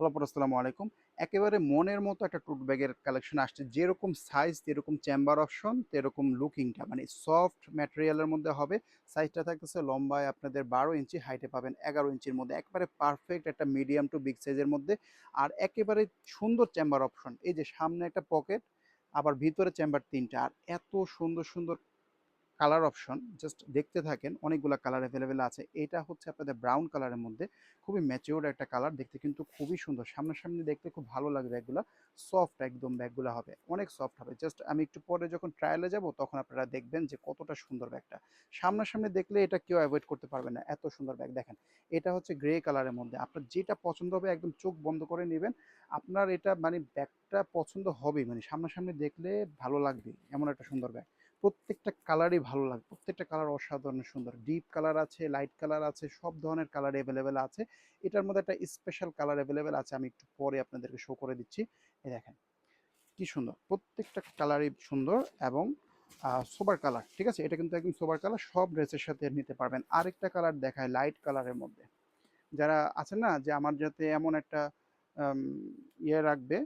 Hello আসসালামু আলাইকুম। একেবারে মনের মতো একটা টোট ব্যাগের কালেকশন আসছে। যেরকম সাইজ যেরকম চেম্বার অপশন সেরকম লুকিংটা মানে সফট ম্যাটেরিয়ালের মধ্যে হবে। সাইজটা থাকতেছে লম্বায় আপনাদের বারো ইঞ্চি হাইটে পাবেন এগারো ইঞ্চির মধ্যে। একেবারে পারফেক্ট একটা মিডিয়াম টু বিগ সাইজের মধ্যে। আর একেবারে সুন্দর চেম্বার অপশন এই যে সামনে একটা পকেট আবার ভিতরে চেম্বার তিনটা। আর এত সুন্দর সুন্দর কালার অপশন জাস্ট দেখতে থাকেন অনেকগুলো কালার অ্যাভেলেবেল আছে। এটা হচ্ছে আপনাদের ব্রাউন কালারের মধ্যে। খুবই ম্যাচিওর একটা কালার দেখতে কিন্তু খুবই সুন্দর। সামনাসামনি দেখতে খুব ভালো লাগবে ব্যাগগুলো সফট একদম ব্যাগগুলো হবে। অনেক সফট হবে। জাস্ট আমি একটু পরে যখন ট্রায়ালে যাব, তখন আপনারা দেখবেন যে কতটা সুন্দর ব্যাগটা সামনাসামনি দেখলে এটা কেউ অ্যাভয়েড করতে পারবে না। এত সুন্দর ব্যাগ দেখেন। এটা হচ্ছে গ্রে কালারের মধ্যে। আপনার যেটা পছন্দ হবে একদম চোখ বন্ধ করে নেবেন। আপনার এটা মানে ব্যাগটা পছন্দ হবে মানে সামনাসামনি দেখলে ভালো লাগবে। এমন একটা সুন্দর ব্যাগ প্রত্যেকটা কালারই ভালো লাগে। প্রত্যেকটা কালার অসাধারণ সুন্দর। ডিপ কালার আছে লাইট কালার আছে, সব ধরনের কালার অ্যাভেলেবেল আছে। এটার মধ্যে একটা স্পেশাল কালার অ্যাভেলেবেল আছে, আমি একটু পরে আপনাদেরকে শো করে দিচ্ছি। এই দেখেন, কি সুন্দর। প্রত্যেকটা কালারই সুন্দর এবং সোবার কালার ঠিক আছে? এটা কিন্তু একদম সোবার কালার সব ড্রেসের সাথে নিতে পারবেন। আরেকটা কালার দেখায় লাইট কালারের মধ্যে। যারা আছে না, যে আমার যাতে এমন একটা ইয়ে রাখবে,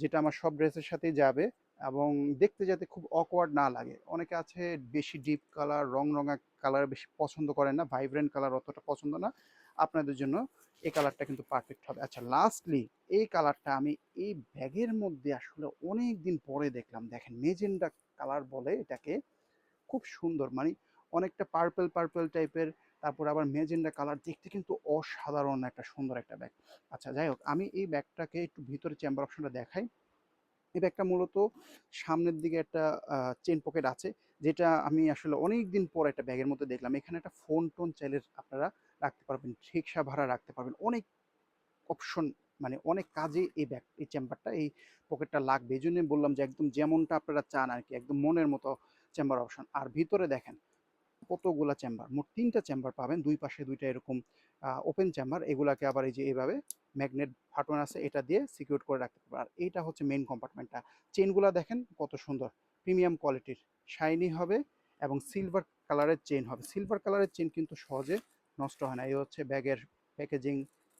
যেটা আমার সব ড্রেসের সাথেই যাবে এবং দেখতে যাতে খুব অকওয়ার্ড না লাগে। অনেকে আছে বেশি ডিপ কালার রং রঙা কালার বেশি পছন্দ করেন না ভাইব্রেন্ট কালার অতটা পছন্দ না। আপনাদের জন্য এই কালারটা কিন্তু পারফেক্ট হবে। আচ্ছা লাস্টলি এই কালারটা আমি এই ব্যাগের মধ্যে আসলে অনেক দিন পরে দেখলাম। দেখেন মেজেন্ডা কালার বলে এটাকে খুব সুন্দর। মানে অনেকটা পার্পল পার্পল টাইপের তারপর আবার মেজেন্ডা কালার দেখতে কিন্তু অসাধারণ একটা সুন্দর একটা ব্যাগ আচ্ছা যাই হোক, আমি এই ব্যাগটাকে একটু ভিতরে চেম্বার অপশনটা দেখাই। এই ব্যাগটা মূলত সামনের দিকে একটা চেন পকেট আছে, যেটা আমি আসলে অনেক দিন পর একটা ব্যাগের মধ্যে দেখলাম। এখানে একটা ফোন টোন চাইলে আপনারা রাখতে পারবেন, রিক্সা ভাড়া রাখতে পারবেন। অনেক অপশন মানে অনেক কাজে এই ব্যাগ এই চেম্বারটা এই পকেটটা লাগবে। এই জন্যই বললাম যে, একদম যেমনটা আপনারা চান আর কি একদম মনের মতো চেম্বার অপশন আর ভিতরে দেখেন কতগুলা চেম্বার মোট তিনটা চেম্বার পাবেন। দুই পাশে দুইটা এরকম ওপেন চেম্বার এগুলাকে আবার এই যে এইভাবে ম্যাগনেট ফাটন আছে, এটা দিয়ে সিকিউর করে রাখতে পারবেন। আর এইটা হচ্ছে মেন কম্পার্টমেন্টটা চেনগুলা দেখেন কত সুন্দর। প্রিমিয়াম কোয়ালিটির শাইনি হবে এবং সিলভার কালারের চেন হবে। সিলভার কালারের চেন কিন্তু সহজে নষ্ট হয় না। এই হচ্ছে ব্যাগের প্যাকেজিং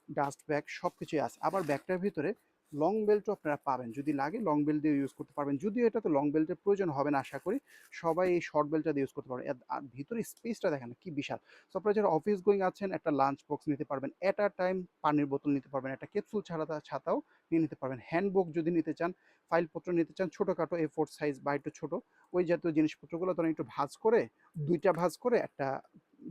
ডাস্ট ব্যাগ সব কিছুই আছে। আবার ব্যাগটার ভিতরে লং বেল্টও আপনারা পাবেন। যদি লাগে লং বেল্ট দিয়ে ইউজ করতে পারবেন। যদিও এটাতে লং বেল্টের প্রয়োজন হবে না, আশা করি। সবাই এই শর্ট বেল্টটা দিয়ে ইউজ করতে পারবেন। আর ভিতরে স্পেসটা দেখেন কি বিশাল। সো আপনারা যারা অফিস গোয়িং আছেন, একটা লাঞ্চ বক্স নিতে পারবেন। এট আ টাইম পানির বোতল নিতে পারবেন। একটা ক্যাপসুল ছাড়া ছাতাও নিয়ে নিতে পারবেন। হ্যান্ডবুক যদি নিতে চান ফাইলপত্র নিতে চান, ছোটোখাটো এ ফোর সাইজ বা একটু ছোটো। ওই জাতীয় জিনিসপত্রগুলো ধরেন একটু ভাজ করে, দুইটা ভাজ করে একটা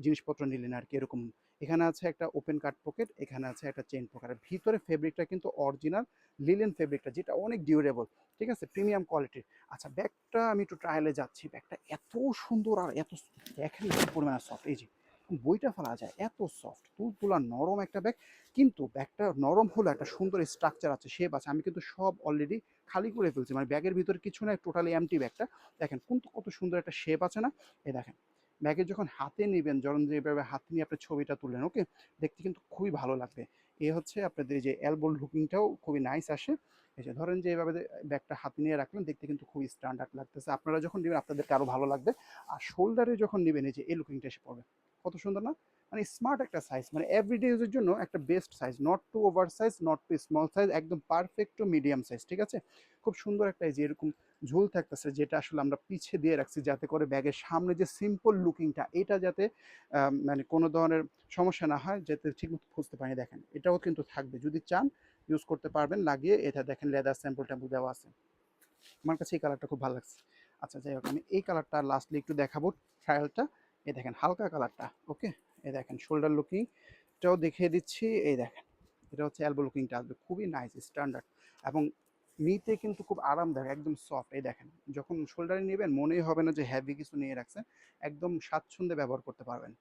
জিনিসপত্র নিলেন আর কি, এরকম এখানে আছে একটা ওপেন কাট পকেট এখানে আছে একটা চেন পকেট আর ভিতরে ফেব্রিকটা কিন্তু অরিজিনাল লিলেন ফেব্রিকটা যেটা অনেক ডিউরেবল ঠিক আছে? প্রিমিয়াম কোয়ালিটির আচ্ছা ব্যাগটা আমি একটু ট্রায়ালে যাচ্ছি। ব্যাগটা এত সুন্দর আর এত দেখেন পরিমাণে সফট এই যে বইটা ফেলা যায়, এত সফট তুলতুলা নরম একটা ব্যাগ কিন্তু ব্যাগটা নরম হলো একটা সুন্দর স্ট্রাকচার আছে শেপ আছে। আমি কিন্তু সব অলরেডি খালি করে ফেলছি। মানে ব্যাগের ভিতরে কিছু না টোটালি এমটি ব্যাগটা দেখেন, কিন্তু কত সুন্দর একটা শেপ আছে না? এই দেখেন ব্যাগে যখন হাতে নেবেন, যখন যেভাবে হাতে নিয়ে আপনি ছবিটা তুললেন ওকে দেখতে কিন্তু খুবই ভালো লাগবে। এ হচ্ছে আপনাদের যে অ্যালবোল লুকিংটাও খুবই নাইস আসে। এই যে ধরেন যে এভাবে ব্যাগটা হাতে নিয়ে রাখলেন, দেখতে কিন্তু খুবই স্ট্যান্ডার্ড লাগতেছে। আপনারা যখন নেবেন, আপনাদেরকে আরও ভালো লাগবে। আর শোল্ডারে যখন নেবেন, এই যে এই লুকিংটা এসে পড়বে। কত সুন্দর না? মানে স্মার্ট একটা সাইজ মানে এভরিডে ইউজের জন্য একটা best size not to over size not to small size একদম পারফেক্ট টু মিডিয়াম সাইজ ঠিক আছে? খুব সুন্দর একটা যে এরকম ঝুল থাকতেছে, যেটা আসলে আমরা পিছিয়ে দিয়ে রাখছি যাতে করে ব্যাগের সামনে যে সিম্পল লুকিংটা এটা যাতে মানে কোনো ধরনের সমস্যা না হয়, যাতে ঠিকমতো খুঁজতে পারি, দেখেন, এটাও কিন্তু থাকবে। যদি চান ইউজ করতে পারবেন, লাগিয়ে এটা দেখেন লেদার স্যাম্পল ট্যাম্পল দেওয়া আছে। আমার কাছে এই কালারটা খুব ভালো লাগছে। আচ্ছা যাই হোক, আমি এই কালারটা লাস্টলি একটু দেখাবো ট্রায়ালটা এই দেখেন, হালকা কালারটা ওকে এই দেখেন শোল্ডার লুকিং এটাও দেখিয়ে দিচ্ছি। এই দেখেন, এটা হচ্ছে অ্যালবো লুকিংটা আসবে। খুবই নাইস স্ট্যান্ডার্ড এবং নিতে কিন্তু খুব আরামদায়ক একদম সফট এই দেখেন, যখন শোল্ডারে নেবেন, মনেই হবে না যে হ্যাভি কিছু নিয়ে রাখছেন। একদম স্বাচ্ছন্দ্যে ব্যবহার করতে পারবেন।